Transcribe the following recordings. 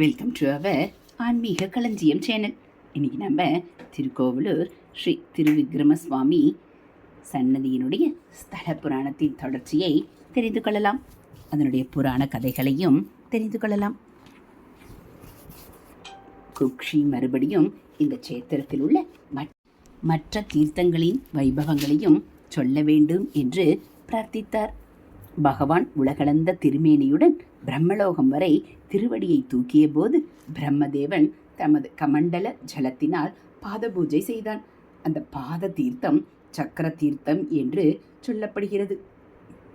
Welcome to our ஆன்மீக களஞ்சியம் channel இன்னைக்கு நம்ம திருக்கோவிலூர் ஸ்ரீ திருவிக்ரம சுவாமி சன்னதியினுடைய ஸ்தல புராணத்தின் தொடர்ச்சியை தெரிந்து கொள்ளலாம். அதனுடைய புராண கதைகளையும் தெரிந்து கொள்ளலாம். குக்ஷி மறுபடியும் இந்த சேத்திரத்தில் உள்ள மற்ற தீர்த்தங்களின் வைபவங்களையும் சொல்ல வேண்டும் என்று பிரார்த்தித்தார். பகவான் உலகளந்த திருமேனியுடன் பிரம்மலோகம் வரை திருவடியை தூக்கிய போது பிரம்மதேவன் தமது கமண்டல ஜலத்தினால் பாத பூஜை செய்தான். அந்த பாத தீர்த்தம் சக்கர தீர்த்தம் என்று சொல்லப்படுகிறது.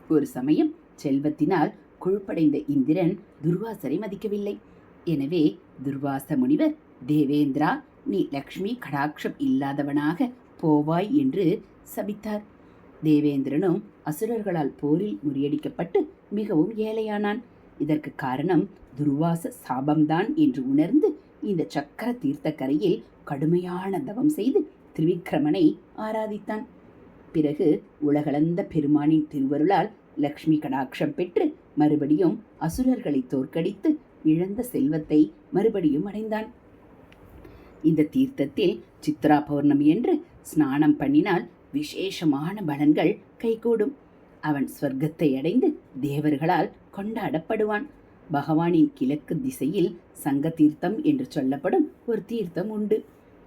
ஒரு சமயம் செல்வத்தினால் கொழுப்படைந்த இந்திரன் துர்வாசரை மதிக்கவில்லை. எனவே துர்வாச முனிவர் தேவேந்திரா நீ லக்ஷ்மி கடாட்சம் இல்லாதவனாக போவாய் என்று சபித்தார். தேவேந்திரனும் அசுரர்களால் போரில் முறியடிக்கப்பட்டு மிகவும் ஏழையானான். இதற்கு காரணம் துர்வாச சாபம்தான் என்று உணர்ந்து இந்த சக்கர தீர்த்தக்கரையில் கடுமையான தவம் செய்து திரிவிக்ரமனை ஆராதித்தான். பிறகு உலகளந்த பெருமானின் திருவருளால் லக்ஷ்மி கடாட்சம் பெற்று மறுபடியும் அசுரர்களை தோற்கடித்து இழந்த செல்வத்தை மறுபடியும் அடைந்தான். இந்த தீர்த்தத்தில் சித்ரா பௌர்ணமி என்று ஸ்நானம் பண்ணினால் விசேஷமான பலன்கள் கைகூடும். அவன் ஸ்வர்க்கத்தை அடைந்து தேவர்களால் கொண்டாடப்படுவான். பகவானின் கிழக்கு திசையில் சங்க தீர்த்தம் என்று சொல்லப்படும் ஒரு தீர்த்தம் உண்டு.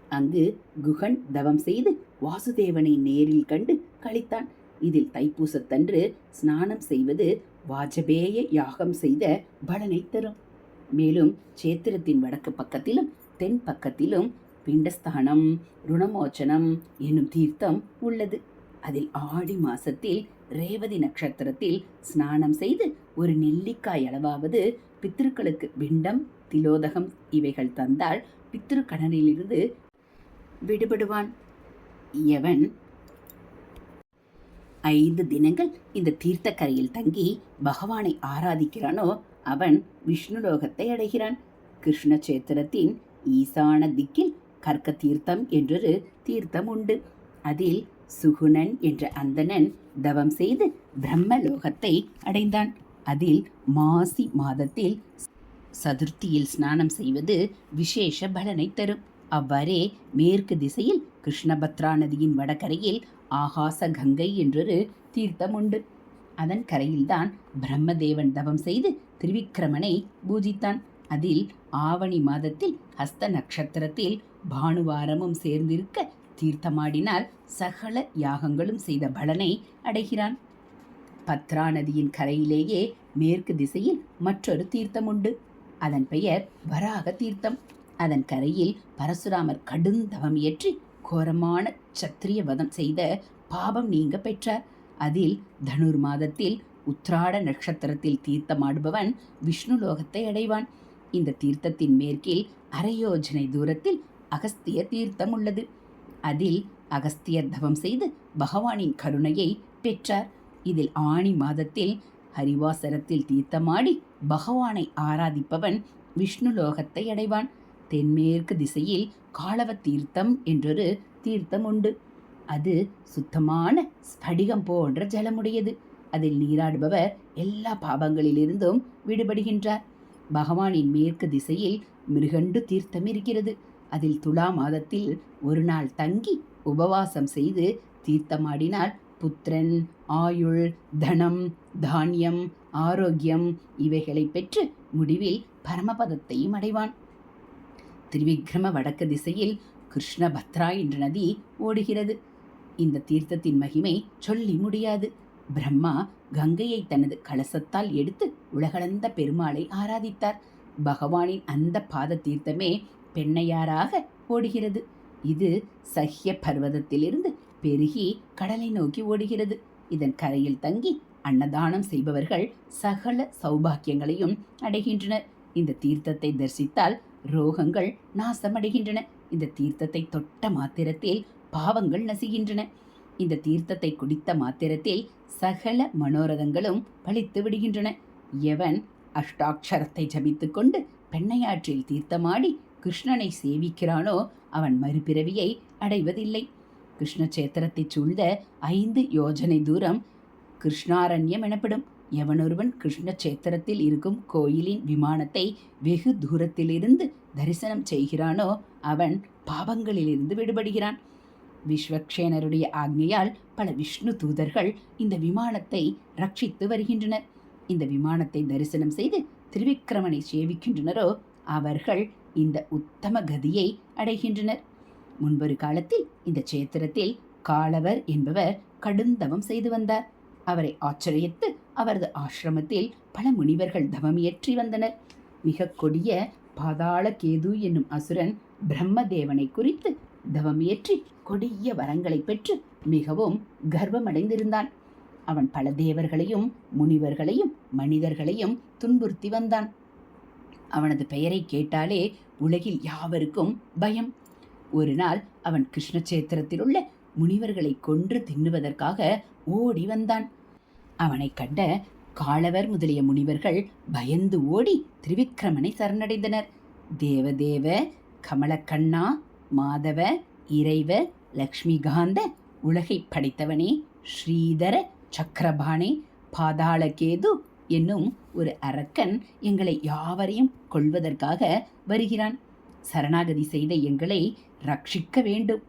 அங்கு குகன் தவம் செய்து வாசுதேவனை நேரில் கண்டு கழித்தான் இதில் தைப்பூசத்தன்று ஸ்நானம் செய்வது வாஜபேய யாகம் செய்த பலனை தரும். மேலும் சேத்திரத்தின் வடக்கு பக்கத்திலும் தென் பக்கத்திலும் பிண்டஸ்தானம் ருணமோச்சனம் என்னும் தீர்த்தம் உள்ளது. அதில் ஆடி மாசத்தில் ரேவதி நட்சத்திரத்தில் ஸ்நானம் செய்து ஒரு நெல்லிக்காய் அளவாவது பித்திருக்களுக்கு பிண்டம் திலோதகம் இவைகள் தந்தால் பித்திருக்கடனிலிருந்து விடுபடுவான். எவன்? ஐந்து தினங்கள் இந்த தீர்த்தக்கரையில் தங்கி பகவானை ஆராதிக்கிறானோ அவன் விஷ்ணுலோகத்தை அடைகிறான். கிருஷ்ண சேத்திரத்தின் ஈசான திக்கில் கற்க தீர்த்தம் என்றொரு தீர்த்தம் உண்டு அதில் சுகுணன் என்ற அந்தணன் தவம் செய்து பிரம்மலோகத்தை அடைந்தான். அதில் மாசி மாதத்தில் சதுர்த்தியில் ஸ்நானம் செய்வது விசேஷ பலனை தரும். அவ்வாறே மேற்கு திசையில் கிருஷ்ணபத்ரா நதியின் வடகரையில் ஆகாச கங்கை என்றொரு தீர்த்தம் உண்டு அதன் கரையில்தான் பிரம்மதேவன் தவம் செய்து திருவிக்கிரமனை பூஜித்தான். அதில் ஆவணி மாதத்தில் ஹஸ்த நட்சத்திரத்தில் பானுவாரமும் சேர்ந்திருக்க தீர்த்தமாடினால் சகல யாகங்களும் செய்த பலனை அடைகிறான். பத்ரா நதியின் கரையிலேயே மேற்கு திசையில் மற்றொரு தீர்த்தம் உண்டு அதன் பெயர் வராக தீர்த்தம். அதன் கரையில் பரசுராமர் கடுந்தவம் இயற்றி கோரமான சத்திரிய வதம் செய்த பாபம் நீங்க பெற்றார். அதில் தனுர் மாதத்தில் உத்ராட நட்சத்திரத்தில் தீர்த்தமாடுபவன் விஷ்ணு லோகத்தை அடைவான். இந்த தீர்த்தத்தின் மேற்கில் அரையோஜனை தூரத்தில் அகஸ்திய தீர்த்தம் உள்ளது. அதில் அகஸ்தியர் தவம் செய்து பகவானின் கருணையை பெற்றார். இதில் ஆணி மாதத்தில் ஹரிவாசரத்தில் தீர்த்தமாடி பகவானை ஆராதிப்பவன் விஷ்ணு லோகத்தை அடைவான். தென்மேற்கு திசையில் காளவ தீர்த்தம் என்றொரு தீர்த்தம் உண்டு. அது சுத்தமான ஸ்படிகம் போன்ற ஜலமுடையது. அதில் நீராடுபவர் எல்லா பாபங்களிலிருந்தும் விடுபடுகின்றார். பகவானின் மேற்கு திசையில் மிருகண்டு தீர்த்தம் இருக்கிறது. அதில் துலா மாதத்தில் ஒரு நாள் தங்கி உபவாசம் செய்து தீர்த்தமாடினால் புத்திரன் ஆயுள் தனம் தானியம் ஆரோக்கியம் இவைகளை பெற்று முடிவில் பரமபதத்தையும் அடைவான். திரிவிக்ரம வடக்கு திசையில் கிருஷ்ணபத்ரா என்ற நதி ஓடுகிறது. இந்த தீர்த்தத்தின் மகிமை சொல்லி முடியாது. பிரம்மா கங்கையை தனது கலசத்தால் எடுத்து உலகளந்த பெருமாளை ஆராதித்தார். பகவானின் அந்த பாத தீர்த்தமே பெண்ணையாராக ஓடுகிறது. இது சஹ்ய பர்வதத்திலிருந்து பெருகி கடலை நோக்கி ஓடுகிறது. இதன் கரையில் தங்கி அன்னதானம் செய்பவர்கள் சகல சௌபாக்கியங்களையும் அடைகின்றனர். இந்த தீர்த்தத்தை தரிசித்தால் ரோகங்கள் நாசமடைகின்றன. இந்த தீர்த்தத்தை தொட்ட மாத்திரத்தில் பாவங்கள் நசிகின்றன. இந்த தீர்த்தத்தை குடித்த மாத்திரத்தில் சகல மனோரதங்களும் பழித்து விடுகின்றன. எவன் அஷ்டாட்சரத்தை ஜபித்துக் கொண்டு பெண்ணையாற்றில் தீர்த்தமாடி கிருஷ்ணனை சேவிக்கிறானோ அவன் மறுபிறவியை அடைவதில்லை. கிருஷ்ண சேத்திரத்தைச் சூழ்ந்த ஐந்து யோஜனை தூரம் கிருஷ்ணாரண்யம் எனப்படும். எவனொருவன் கிருஷ்ண சேத்திரத்தில் இருக்கும் கோயிலின் விமானத்தை வெகு தூரத்திலிருந்து தரிசனம் செய்கிறானோ அவன் பாவங்களிலிருந்து விடுபடுகிறான். விஸ்வக்ஷேனருடைய ஆக்ஞையால் பல விஷ்ணு தூதர்கள் இந்த விமானத்தை ரட்சித்து வருகின்றனர். இந்த விமானத்தை தரிசனம் செய்து திருவிக்கிரமனை சேவிக்கின்றனரோ அவர்கள் இந்த உத்தம கதியை அடைகின்றனர். முன்பொரு காலத்தில் இந்த சேத்திரத்தில் காளவர் என்பவர் கடுந்தவம் செய்து வந்தார். அவரை ஆச்சரியத்து அவரது ஆசிரமத்தில் பல முனிவர்கள் தவமியற்றி வந்தனர். மிக கொடிய பாதாள கேது என்னும் அசுரன் பிரம்மதேவனை குறித்து தவமியற்றி கொடிய வரங்களை பெற்று மிகவும் கர்வமடைந்திருந்தான். அவன் பல தேவர்களையும் முனிவர்களையும் மனிதர்களையும் துன்புறுத்தி வந்தான். அவனது பெயரை கேட்டாலே உலகில் யாவருக்கும் பயம். ஒரு நாள் அவன் கிருஷ்ணச்சேத்திரத்தில் உள்ள முனிவர்களை கொன்று தின்னுவதற்காக ஓடி வந்தான். அவனைக் கண்ட காளவர் முதலிய முனிவர்கள் பயந்து ஓடி திரிவிக்ரமனை சரணடைந்தனர். தேவதேவ கமலக்கண்ணா மாதவ இறைவ லக்ஷ்மிகாந்த உலகை படைத்தவனே ஸ்ரீதர சக்கரபாணி பாதாளகேது என்னும் ஒரு அரக்கன் எங்களை யாவரையும் கொள்வதற்காக வருகிறான். சரணாகதி செய்த எங்களை ரட்சிக்க வேண்டும்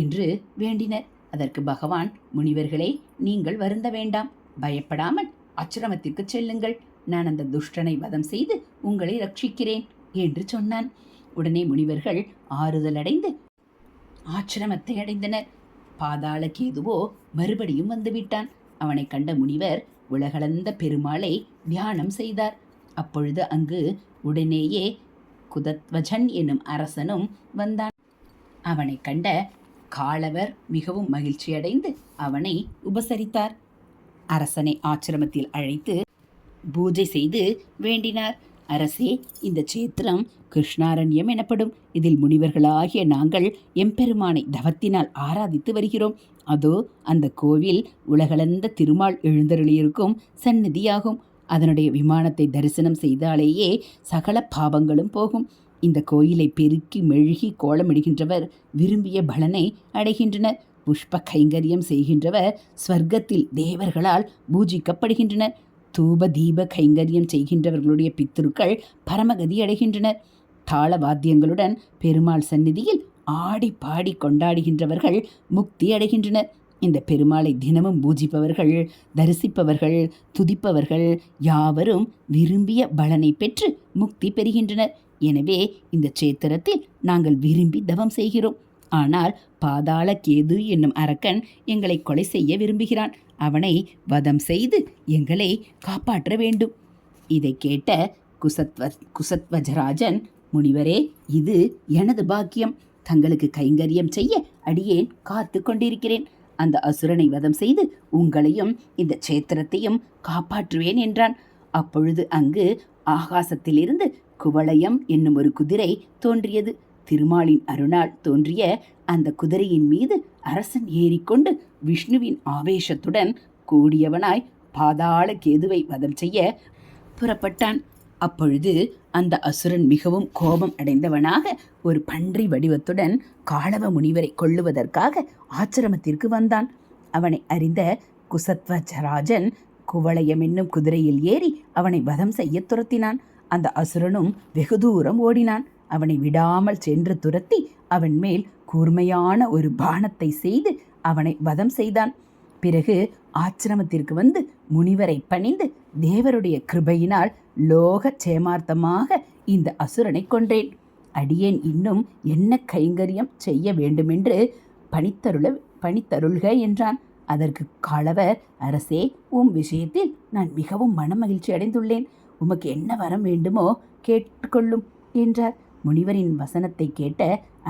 என்று வேண்டினர். அதற்கு பகவான் முனிவர்களே நீங்கள் வருந்த வேண்டாம். பயப்படாமல் ஆச்சிரமத்திற்கு செல்லுங்கள். நான் அந்த துஷ்டனை வதம் செய்து உங்களை ரட்சிக்கிறேன் என்று சொன்னான். உடனே முனிவர்கள் ஆறுதல் அடைந்து ஆச்சிரமத்தை அடைந்தனர். பாதாள கேதுவோ மறுபடியும் வந்துவிட்டான் அவனை கண்ட முனிவர் உலகளந்த பெருமாளை தியானம் செய்தார். அப்பொழுது அங்கு உடனேயே குதத்வஜன் என்னும் அரசனும் வந்தான். அவனை கண்ட காளவர் மிகவும் மகிழ்ச்சியடைந்து அவனை உபசரித்தார். அரசனை ஆச்சிரமத்தில் அழைத்து பூஜை செய்து வேண்டினார். அரசே இந்த சேத்திரம் கிருஷ்ணாரண்யம் எனப்படும். இதில் முனிவர்களாகிய நாங்கள் எம்பெருமானை தவத்தினால் ஆராதித்து வருகிறோம். அதோ அந்த கோவில் உலகளந்த திருமால் எழுந்தருளியிருக்கும் சந்நிதியாகும். அதனுடைய விமானத்தை தரிசனம் செய்தாலேயே சகல பாவங்களும் போகும். இந்த கோயிலை பெருக்கி மெழுகி கோலமிடுகின்றவர் விரும்பிய பலனை அடைகின்றனர். புஷ்ப கைங்கரியம் செய்கின்றவர் ஸ்வர்க்கத்தில் தேவர்களால் பூஜிக்கப்படுகின்றனர். தூப தீப கைங்கரியம் செய்கின்றவர்களுடைய பித்திருக்கள் பரமகதி அடைகின்றனர். தாள வாத்தியங்களுடன் பெருமாள் சந்நிதியில் ஆடி பாடி கொண்டாடுகின்றவர்கள் முக்தி அடைகின்றனர். இந்த பெருமாளை தினமும் பூஜிப்பவர்கள் தரிசிப்பவர்கள் துதிப்பவர்கள் யாவரும் விரும்பிய பலனை பெற்று முக்தி பெறுகின்றனர். எனவே இந்த சேத்திரத்தில் நாங்கள் விரும்பி தவம் செய்கிறோம். ஆனால் பாதாள கேது என்னும் அரக்கன் எங்களை கொலை செய்ய விரும்புகிறான். அவனை வதம் செய்து எங்களை காப்பாற்ற வேண்டும். இதை கேட்ட குசத்வ குசத்வஜராஜன் முனிவரே இது எனது பாக்கியம். தங்களுக்கு கைங்கரியம் செய்ய அடியேன் காத்து கொண்டிருக்கிறேன். அந்த அசுரனை வதம் செய்து உங்களையும் இந்த சேத்திரத்தையும் காப்பாற்றுவேன் என்றான். அப்பொழுது அங்கு ஆகாசத்திலிருந்து குவளையம் என்னும் ஒரு குதிரை தோன்றியது. திருமாலின் அருணால் தோன்றிய அந்த குதிரையின் மீது அரசன் ஏறிக்கொண்டு விஷ்ணுவின் ஆவேசத்துடன் கூடியவனாய் பாதாள கேதுவை வதம் செய்ய புறப்பட்டான். அப்பொழுது அந்த அசுரன் மிகவும் கோபம் அடைந்தவனாக ஒரு பன்றி வடிவத்துடன் காளவ முனிவரை கொள்ளுவதற்காக ஆச்சிரமத்திற்கு வந்தான். அவனை அறிந்த குசத்வஜராஜன் குவளையம் என்னும் குதிரையில் ஏறி அவனை வதம் செய்ய துரத்தினான். அந்த அசுரனும் வெகு தூரம் ஓடினான். அவனை விடாமல் சென்று துரத்தி அவன் மேல் கூர்மையான ஒரு பானத்தை செய்து அவனை வதம் செய்தான். பிறகு ஆச்சிரமத்திற்கு வந்து முனிவரை பணிந்து தேவருடைய கிருபையினால் லோக சேமார்த்தமாக இந்த அசுரனை கொன்றேன். அடியேன் இன்னும் என்ன கைங்கரியம் செய்ய வேண்டுமென்று பணித்தருள பணித்தருள்க என்றான். அதற்கு காளவர் அரசே உம் விஷயத்தில் நான் மிகவும் மனமகிழ்ச்சி அடைந்துள்ளேன். உமக்கு என்ன வரம் வேண்டுமோ கேட்டுக்கொள்ளும் என்றார். முனிவரின் வசனத்தை கேட்ட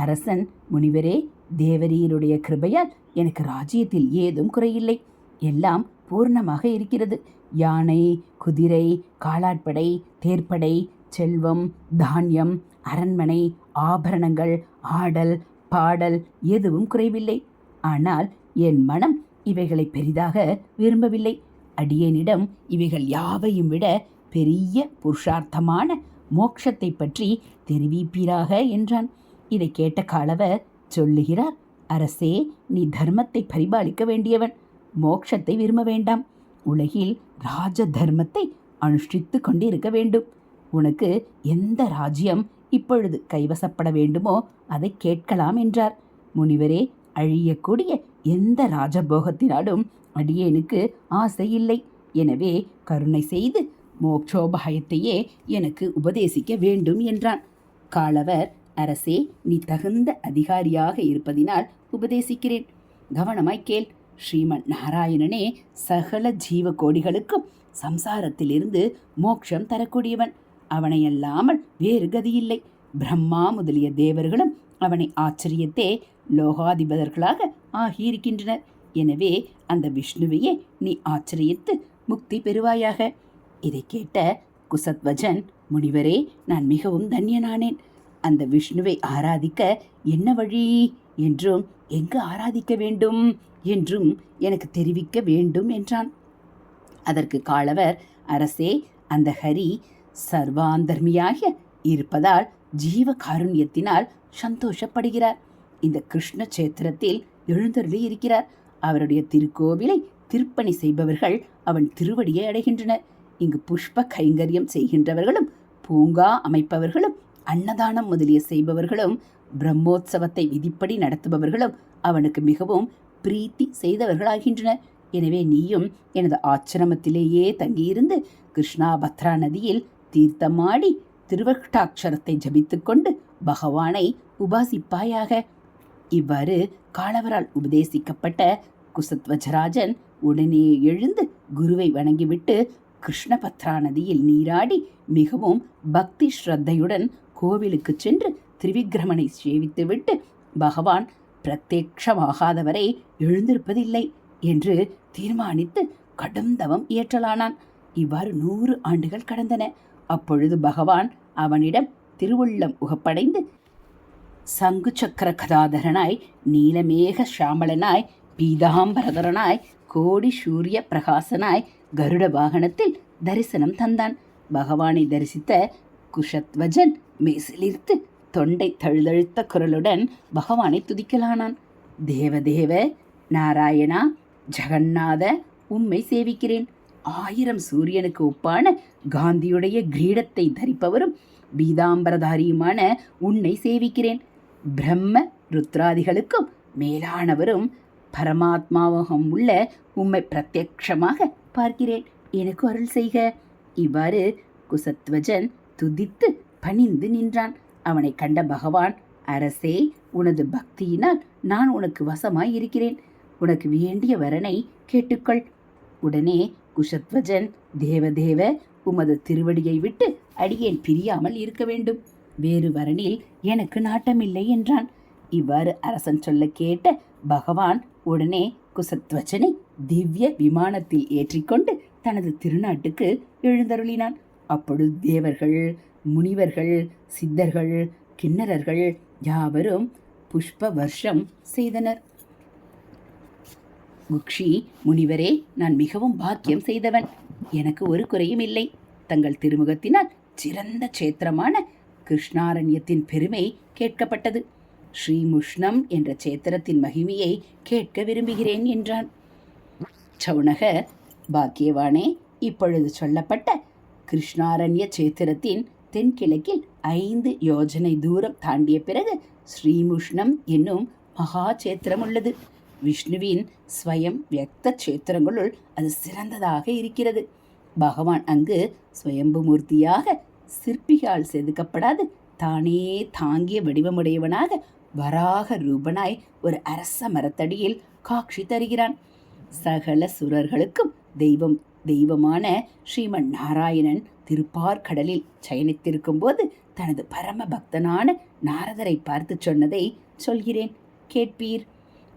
அரசன் முனிவரே தேவரீருடைய கிருபையால் எனக்கு ராஜ்யத்தில் ஏதும் குறையில்லை. எல்லாம் பூர்ணமாக இருக்கிறது. யானை குதிரை காலாட்படை தேர்ப்படை செல்வம் தானியம் அரண்மனை ஆபரணங்கள் ஆடல் பாடல் எதுவும் குறைவில்லை. ஆனால் என் மனம் இவைகளை பெரிதாக விரும்பவில்லை. அடியேனிடம் இவைகள் யாவையும் விட பெரிய புருஷார்த்தமான மோட்சத்தை பற்றி தெரிவிப்பீராக என்றான். இதை கேட்ட காலவர் சொல்லுகிறார் அரசே நீ தர்மத்தை பரிபாலிக்க வேண்டியவன். மோட்சத்தை விரும்ப வேண்டாம். உலகில் ராஜ தர்மத்தை அனுஷ்டித்து கொண்டிருக்க வேண்டும். உனக்கு எந்த ராஜ்யம் இப்பொழுது கைவசப்பட வேண்டுமோ அதை கேட்கலாம் என்றார். முனிவரே அழியக்கூடிய எந்த ராஜபோகத்தினாலும் அடியேனுக்கு ஆசை இல்லை. எனவே கருணை செய்து மோட்சோபாயத்தையே எனக்கு உபதேசிக்க வேண்டும் என்றான். காலவர் அரசே நீ தகுந்த அதிகாரியாக இருப்பதினால் உபதேசிக்கிறேன். கவனமாய் கேள். ஸ்ரீமன் நாராயணனே சகல ஜீவ கோடிகளுக்கும் சம்சாரத்திலிருந்து மோட்சம் தரக்கூடியவன். அவனையல்லாமல் வேறு கதியில்லை. பிரம்மா முதலிய தேவர்களும் அவனை ஆச்சரியத்தே லோகாதிபதர்களாக ஆகியிருக்கின்றனர். எனவே அந்த விஷ்ணுவையே நீ ஆச்சரியத்து முக்தி பெறுவாயாக. இதை கேட்ட குசத்வஜன் முனிவரே நான் மிகவும் தன்யனானேன். அந்த விஷ்ணுவை ஆராதிக்க என்ன வழி? என்றும் எங்கு ஆராதிக்க வேண்டும் என்றும் எனக்கு தெரிவிக்க வேண்டும் என்றான். அதற்கு காளவர் அரசே அந்த ஹரி சர்வாந்தர்மியாக இருப்பதால் ஜீவ காருண்யத்தினால் சந்தோஷப்படுகிறார். இந்த கிருஷ்ண சேத்திரத்தில் எழுந்தருளி இருக்கிறார். அவருடைய திருக்கோவிலை திருப்பணி செய்பவர்கள் அவன் திருவடியை அடைகின்றனர். இங்கு புஷ்ப கைங்கரியம் செய்கின்றவர்களும் பூங்கா அமைப்பவர்களும் அன்னதானம் முதலிய செய்பவர்களும் பிரம்மோற்சவத்தை விதிப்படி நடத்துபவர்களும் அவனுக்கு மிகவும் பிரீத்தி செய்தவர்களாகின்றனர். எனவே நீயும் எனது ஆச்சிரமத்திலேயே தங்கியிருந்து கிருஷ்ணா பத்ரா நதியில் தீர்த்தமாடி திருவஷ்டாட்சரத்தை ஜபித்துக்கொண்டு பகவானை உபாசிப்பாயாக. இவ்வாறு காளவரால் உபதேசிக்கப்பட்ட குசத்வஜராஜன் உடனே எழுந்து குருவை வணங்கிவிட்டு கிருஷ்ணபத்ரா நதியில் நீராடி மிகவும் பக்தி ஸ்ரத்தையுடன் கோவிலுக்கு சென்று திரிவிக்கிரமனை சேவித்துவிட்டு பகவான் பிரத்யக்ஷமாகாதவரை எழுந்திருப்பதில்லை என்று தீர்மானித்து கடும் தவம் இயற்றலானான். இவ்வாறு நூறு ஆண்டுகள் கடந்தன. அப்பொழுது பகவான் அவனிடம் திருவுள்ளம் உகப்படைந்து சங்கு சக்கர கதாதரனாய் நீலமேக சாமளனாய் பீதாம்பரதரனாய் கோடி சூரிய பிரகாசனாய் கருட வாகனத்தில் தரிசனம் தந்தான். பகவானை தரிசித்த குஷத்வஜன் மேசிலிர்த்து தொண்டை தழுதழுத்த குரலுடன் பகவானை துதிக்கலானான். தேவதேவ நாராயணா ஜெகநாத உம்மை சேவிக்கிறேன். ஆயிரம் சூரியனுக்கு ஒப்பான காந்தியுடைய கிரீடத்தை தரிப்பவரும் பீதாம்பரதாரியுமான உன்னை சேவிக்கிறேன். பிரம்ம ருத்ராதிகளுக்கும் மேலானவரும் பரமாத்மாவகம் உள்ள உம்மை பிரத்யக்ஷமாக பார்க்கிறேன். எனக்கு அருள் செய்க. இவ்வாறு குசத்வஜன் துதித்து பணிந்து நின்றான். அவனை கண்ட பகவான் அரசே உனது பக்தியினால் நான் உனக்கு வசமாய் இருக்கிறேன் உனக்கு வேண்டிய வரனை கேட்டுக்கொள். உடனே குஷத்வஜன் தேவதேவ உமது திருவடியை விட்டு அடியேன் பிரியாமல் இருக்க வேண்டும். வேறு வரனில் எனக்கு நாட்டமில்லை என்றான். இவ்வாறு அரசன் சொல்ல கேட்ட பகவான் உடனே குசத்வஜனை திவ்ய விமானத்தில் ஏற்றிக்கொண்டு தனது திருநாட்டுக்கு எழுந்தருளினான். அப்பொழுது தேவர்கள் முனிவர்கள் சித்தர்கள் கிண்ணறர்கள் யாவரும் புஷ்ப வர்ஷம் செய்தனர். குக்ஷி முனிவரே நான் மிகவும் பாக்கியம் செய்தவன். எனக்கு ஒரு குறையும் இல்லை. தங்கள் திருமுகத்தினால் சிறந்த சேத்திரமான கிருஷ்ணாரண்யத்தின் பெருமை கேட்கப்பட்டது. ஸ்ரீமுஷ்ணம் என்ற சேத்திரத்தின் மகிமையை கேட்க விரும்புகிறேன் என்றான். சவுனக பாக்கியவானே இப்பொழுது சொல்லப்பட்ட கிருஷ்ணாரண்ய சேத்திரத்தின் தென்கிழக்கில் ஐந்து யோஜனை தூரம் தாண்டிய பிறகு ஸ்ரீமுஷ்ணம் என்னும் மகா சேத்திரம் உள்ளது. விஷ்ணுவின் ஸ்வயம் வியக்த சேத்திரங்களுள் அது சிறந்ததாக இருக்கிறது. பகவான் அங்கு ஸ்வயம்பு மூர்த்தியாக சிற்பிகால் செதுக்கப்படாது தானே தாங்கிய வடிவமுடையவனாக வராக ரூபனாய் ஒரு அரச மரத்தடியில் காட்சி தருகிறான். சகல சுரர்களுக்கும் தெய்வம் தெய்வமான ஸ்ரீமன் நாராயணன் திருப்பார்கடலில் சயனித்திருக்கும் போது தனது பரம பக்தனான நாரதரை பார்த்து சொன்னதை சொல்கிறேன். கேட்பீர்.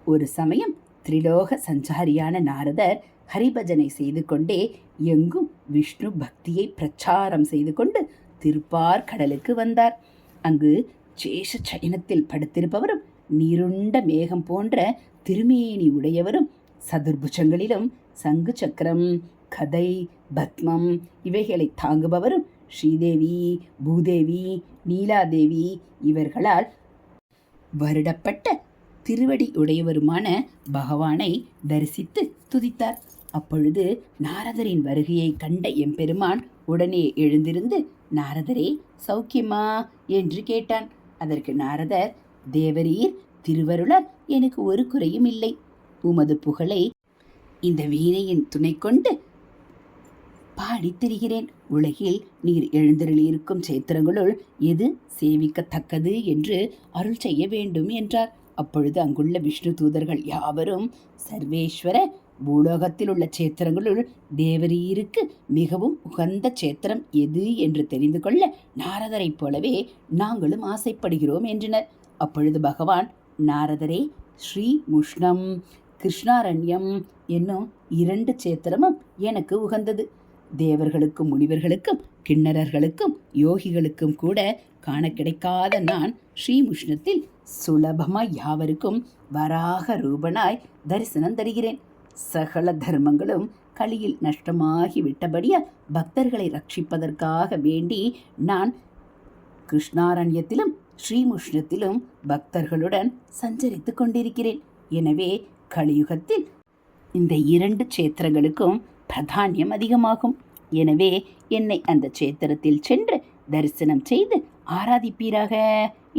ஒரு சமயம் திரிலோக சஞ்சாரியான நாரதர் ஹரிபஜனை செய்து கொண்டே எங்கும் விஷ்ணு பக்தியை பிரச்சாரம் செய்து கொண்டு திருப்பார் கடலுக்கு வந்தார். அங்கு சேஷ சயனத்தில் படுத்திருப்பவரும் நீருண்ட மேகம் போன்ற திருமேனி உடையவரும் சதுர்புஜங்களிலும் சங்கு சக்கரம் கதை பத்மம் இவைகளை தாங்குபவரும் ஸ்ரீதேவி பூதேவி நீலாதேவி இவர்களால் வருடப்பட்ட திருவடி உடையவருமான பகவானை தரிசித்து துதித்தார். அப்பொழுது நாரதரின் வருகையை கண்ட எம்பெருமான் உடனே எழுந்திருந்து நாரதரே சௌக்கியமா? என்று கேட்டான். அதற்கு நாரதர் தேவரீர் திருவருளர் எனக்கு ஒரு குறையும் இல்லை. உமது புகழை இந்த வீணையின் துணை கொண்டு பாடித் திரிகிறேன் உலகில் நீர் எழுந்தருளியிருக்கும் சேத்திரங்களுள் எது சேவிக்கத்தக்கது என்று அருள் செய்ய வேண்டும் என்றார். அப்பொழுது அங்குள்ள விஷ்ணு தூதர்கள் யாவரும் சர்வேஸ்வர பூலோகத்தில் உள்ள சேத்திரங்களுள் தேவரீருக்கு மிகவும் உகந்த சேத்திரம் எது என்று தெரிந்து கொள்ள நாரதரைப் போலவே நாங்களும் ஆசைப்படுகிறோம் என்றனர். அப்பொழுது பகவான் நாரதரே ஸ்ரீ முஷ்ணம் கிருஷ்ணாரண்யம் என்னும் இரண்டு சேத்திரமும் எனக்கு உகந்தது. தேவர்களுக்கும் முனிவர்களுக்கும் கிண்ணறர்களுக்கும் யோகிகளுக்கும் கூட காண கிடைக்காத நான் ஸ்ரீமுஷ்ணத்தில் சுலபமாய் யாவருக்கும் வராக ரூபனாய் தரிசனம் தருகிறேன். சகல தர்மங்களும் கலியில் நஷ்டமாகி விட்டபடிய பக்தர்களை ரட்சிப்பதற்காக வேண்டி நான் கிருஷ்ணாரண்யத்திலும் ஸ்ரீமுஷ்ணத்திலும் பக்தர்களுடன் சஞ்சரித்து கொண்டிருக்கிறேன். எனவே கலியுகத்தில் இந்த இரண்டு சேத்திரங்களுக்கும் பிராதானியம் அதிகமாகும். எனவே என்னை அந்த சேத்திரத்தில் சென்று தரிசனம் செய்து ஆராதிப்பீராக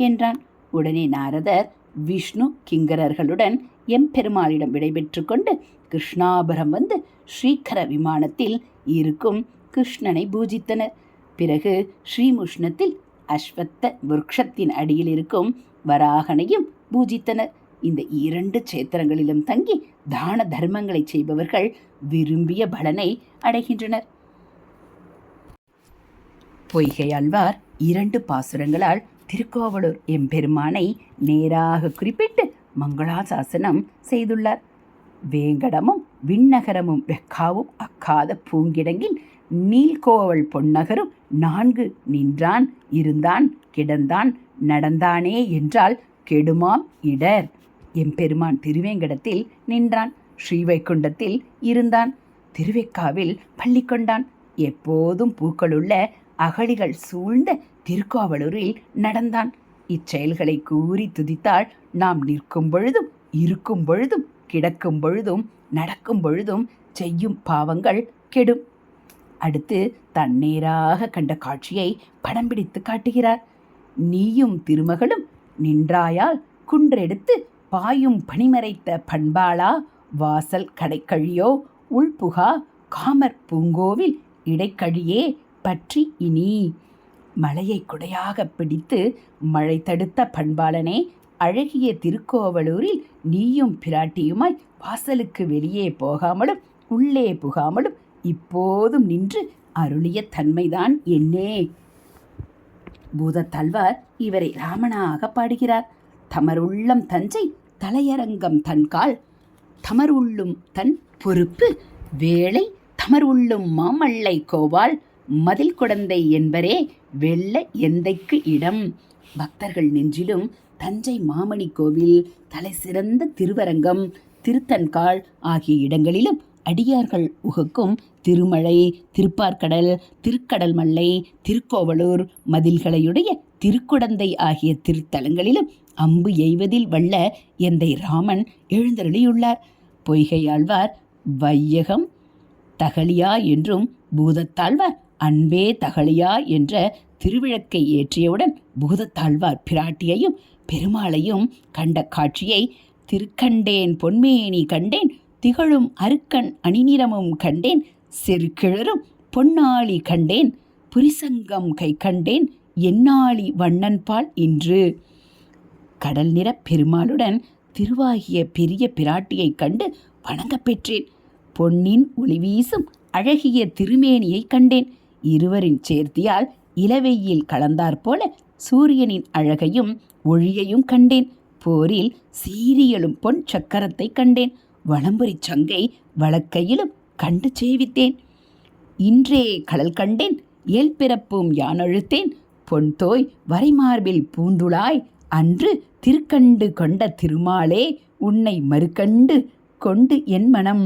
என்றான். உடனே நாரதர் விஷ்ணு கிங்கரர்களுடன் எம்பெருமாளிடம் விடைபெற்று கொண்டு கிருஷ்ணாபுரம் வந்து ஸ்ரீகர விமானத்தில் இருக்கும் கிருஷ்ணனை பூஜித்தனர். பிறகு ஸ்ரீமுஷ்ணத்தில் அஸ்வத்த விருட்சத்தின் அடியில் இருக்கும் வராகனையும் பூஜித்தனர். இந்த இரண்டு சேத்திரங்களிலும் தங்கி தான தர்மங்களை செய்பவர்கள் விரும்பிய பலனை அடைகின்றனர். பொய்கை ஆழ்வார் இரண்டு பாசுரங்களால் திருக்கோவலூர் எம்பெருமானை நேராக குறிப்பிட்டு மங்களாசாசனம் செய்துள்ளார். வேங்கடமும் விண்ணகரமும் வெக்காவும் அக்காத பூங்கிடங்கில் நீல்கோவல் பொன்னகரும் நான்கு நின்றான் இருந்தான் கிடந்தான் நடந்தானே என்றால் கெடுமாம் இடர். எம்பெருமான் திருவேங்கடத்தில் நின்றான் ஸ்ரீவைகுண்டத்தில் இருந்தான் திருவெக்காவில் பள்ளி கொண்டான். எப்போதும் பூக்களுள்ள அகழிகள் சூழ்ந்த திருக்கோவலூரில் நடந்தான். இச்செயல்களை கூறி துதித்தால் நாம் நிற்கும் பொழுதும் இருக்கும் பொழுதும் கிடக்கும் பொழுதும் நடக்கும் பொழுதும் செய்யும் பாவங்கள் கெடும். அடுத்து தன்னேராக கண்ட காட்சியை படம் பிடித்து காட்டுகிறார். நீயும் திருமகளும் நின்றாயால் குன்றெடுத்து பாயும் பணிமறைத்த பண்பாளா வாசல் கடைக்கழியோ உள்புகா காமர் பூங்கோவில் இடைக்கழியே பற்றி இனி மழையை குடையாக பிடித்து மழை தடுத்த பண்பாளனே அழகிய திருக்கோவலூரில் நீயும் பிராட்டியுமாய் வாசலுக்கு வெளியே போகாமலும் உள்ளே புகாமலும் இப்போதும் நின்று அருளிய தன்மைதான் என்னே. பூதத்தாழ்வார் இவரை ராமனாக பாடுகிறார். தமருள்ளம் தஞ்சை தலையரங்கம் தன்கால் தமருள்ளும் தன் பொறுப்பு வேளை தமருள்ளும் மாமல்லை கோவால் மதில் குடந்தை என்பரே வெள்ள எந்தைக்கு இடம். பக்தர்கள் நெஞ்சிலும் தஞ்சை மாமணி கோவில் தலை சிறந்த திருவரங்கம் திருத்தன்கால் ஆகிய இடங்களிலும் அடியார்கள் உகக்கும் திருமலை திருப்பார்கடல் திருக்கடல் மல்லை திருக்கோவலூர் மதில்களையுடைய திருக்குடந்தை ஆகிய திருத்தலங்களிலும் அம்பு எய்வதில் வல்ல எந்தை ராமன் எழுந்தருளியுள்ளார். பொய்கையாழ்வார் வையகம் தகலியா என்றும் பூதத்தாழ்வார் அன்பே தகழியா என்ற திருவிளக்கை ஏற்றியவுடன் பூதத்தாழ்வார் பிராட்டியையும் பெருமாளையும் கண்ட காட்சியை திருக்கண்டேன் பொன்மேனி கண்டேன் திகழும் அருக்கன் அணிநிறமும் கண்டேன் செருக்கிழரும் பொன்னாளி கண்டேன் புரிசங்கம் கை கண்டேன் என்னாளி வண்ணன்பால் இன்று. கடல் நிற பெருமாளுடன் திருவாகிய பெரிய பிராட்டியைக் கண்டு வணங்கப் பெற்றேன். பொன்னின் ஒளி வீசும் அழகிய திருமேனியை கண்டேன். இருவரின் சேர்த்தியால் இளவெயில் கலந்தாற்போல சூரியனின் அழகையும் ஒளியையும் கண்டேன். போரில் சீரியலும் பொன் சக்கரத்தை கண்டேன். வளம்புரி சங்கை வழக்கையிலும் கண்டு சேவித்தேன். இன்றே கடல் கண்டேன் ஏல் பிறப்பும் யானழுத்தேன் பொன் தோய் வரைமார்பில் பூந்துளாய் அன்று திருக்கண்டு கொண்ட திருமாலே உன்னை மறுக்கண்டு கொண்டு என் மனம்.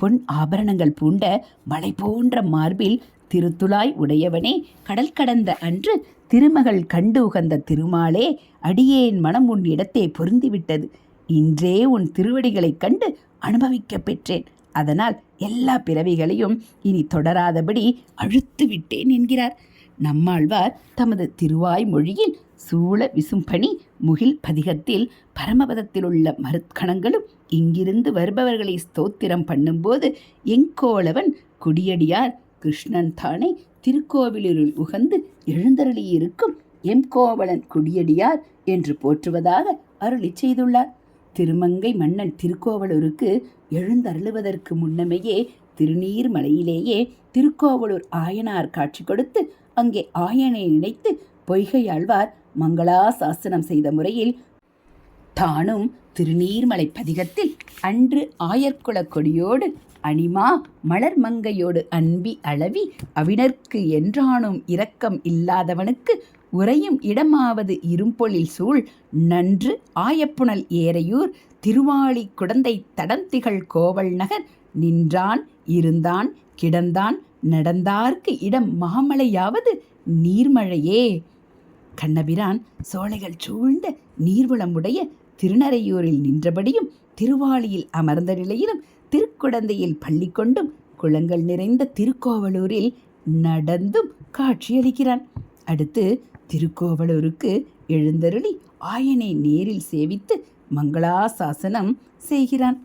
பொன் ஆபரணங்கள் பூண்ட மலை போன்ற மார்பில் திருத்துளாய் உடையவனே கடல் கடந்த அன்று திருமகள் கண்டு உகந்த திருமாலே அடியேன் மனம் உன் இடத்தே பொருந்திவிட்டது. இன்றே உன் திருவடிகளைக் கண்டு அனுபவிக்கப் பெற்றேன். அதனால் எல்லா பிறவிகளையும் இனி தொடராதபடி அழுத்து விட்டேன் என்கிறார். நம்மாழ்வார் தமது திருவாய் மொழியில் சூழ விசும்பணி முகில் பதிகத்தில் பரமபதத்தில் உள்ள மருத்கணங்களும் இங்கிருந்து வருபவர்களை ஸ்தோத்திரம் பண்ணும்போது எங்கோளவன் குடியடியார் கிருஷ்ணன் தானே திருக்கோவிலிருள் உகந்து எழுந்தருளியிருக்கும் எம் கோவலன் குடியடியார் என்று போற்றுவதாக அருளி செய்துள்ளார். திருமங்கை மன்னன் திருக்கோவலூருக்கு எழுந்தருளுவதற்கு முன்னமையே திருநீர்மலையிலேயே திருக்கோவலூர் ஆயனார் காட்சி கொடுத்து அங்கே ஆயனை நினைத்து பொய்கையாழ்வார் மங்களாசாசனம் செய்த முறையில் தானும் திருநீர்மலை பதிகத்தில் அன்று ஆயர்குல கொடியோடு அணிமா மலர் மங்கையோடு அன்பி அளவி அவினர்க்கு என்றானும் இரக்கம் இல்லாதவனுக்கு உறையும் இடமாவது இரும்பொழில் சூழ் நன்று ஆயப்புணல் ஏரையூர் திருவாளி குடந்தை தடந்திகள் கோவல் நகர் நின்றான் இருந்தான் கிடந்தான் நடந்தார்க்கு இடம் மாமலையாவது நீர்மழையே. கண்ணபிரான் சோலைகள் சூழ்ந்த நீர்வளமுடைய திருநறையூரில் நின்றபடியும் திருவாளியில் அமர்ந்த நிலையிலும் திருக்குடந்தையில் பள்ளி கொண்டும் குளங்கள் நிறைந்த திருக்கோவலூரில் நடந்தும் காட்சியளிக்கிறான். அடுத்து திருக்கோவலூருக்கு எழுந்தருளி ஆயனை நேரில் சேவித்து மங்களாசாசனம் செய்கிறான்.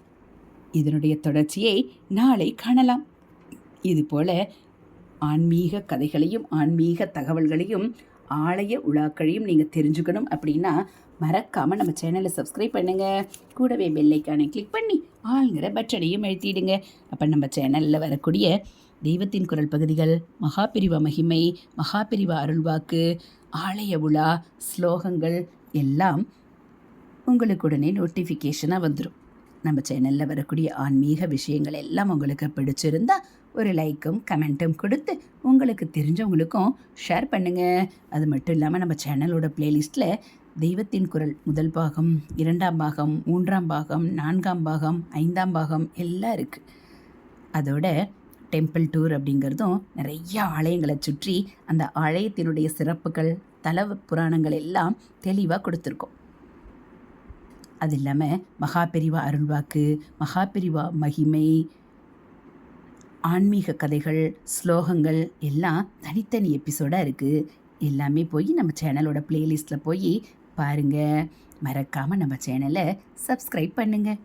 இதனுடைய தொடர்ச்சியை நாளை காணலாம். இதுபோல ஆன்மீக கதைகளையும் ஆன்மீக தகவல்களையும் ஆலய உலாக்களையும் நீங்கள் தெரிஞ்சுக்கணும் அப்படின்னா மறக்காமல் நம்ம சேனலை சப்ஸ்கிரைப் பண்ணுங்கள் கூடவே பெல்லைக்கானை கிளிக் பண்ணி ஆளுங்கிற பட்டனையும் எழுத்திடுங்க அப்போ நம்ம சேனலில் வரக்கூடிய தெய்வத்தின் குரல் பகுதிகள் மகாபிரிவ மகிமை மகாபிரிவ அருள்வாக்கு ஆலய உலா ஸ்லோகங்கள் எல்லாம் உங்களுக்கு உடனே நோட்டிஃபிகேஷனாக வந்துடும் நம்ம சேனலில் வரக்கூடிய ஆன்மீக விஷயங்கள் எல்லாம் உங்களுக்கு பிடிச்சிருந்தா ஒரு லைக்கும் கமெண்ட்டும் கொடுத்து உங்களுக்கு தெரிஞ்சவங்களுக்கும் ஷேர் பண்ணுங்கள் அது மட்டும் இல்லாமல் நம்ம சேனலோட பிளேலிஸ்ட்டில் தெய்வத்தின் குரல் முதல் பாகம் இரண்டாம் பாகம் மூன்றாம் பாகம் நான்காம் பாகம் ஐந்தாம் பாகம் எல்லாம் இருக்குது அதோட டெம்பிள் டூர் அப்படிங்கிறதும் நிறைய ஆலயங்களை சுற்றி அந்த ஆலயத்தினுடைய சிறப்புகள் தல புராணங்கள் எல்லாம் தெளிவாக கொடுத்துருக்கோம். அது இல்லாமல் மகாபெரிவா அருள்வாக்கு மகாபெரிவா மகிமை ஆன்மீக கதைகள் ஸ்லோகங்கள் எல்லாம் தனித்தனி எபிசோடாக இருக்குது எல்லாமே போய் நம்ம சேனலோட பிளேலிஸ்ட்டில் போய் பாருங்கள் மறக்காமல் நம்ம சேனலை சப்ஸ்கிரைப் பண்ணுங்கள்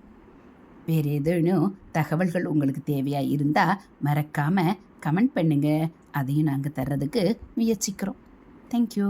வேறு ஏதேனும் தகவல்கள் உங்களுக்கு தேவையாக இருந்தால் மறக்காமல் கமெண்ட் பண்ணுங்கள் அதையும் நாங்கள் தர்றதுக்கு முயற்சிக்கிறோம். தேங்க்யூ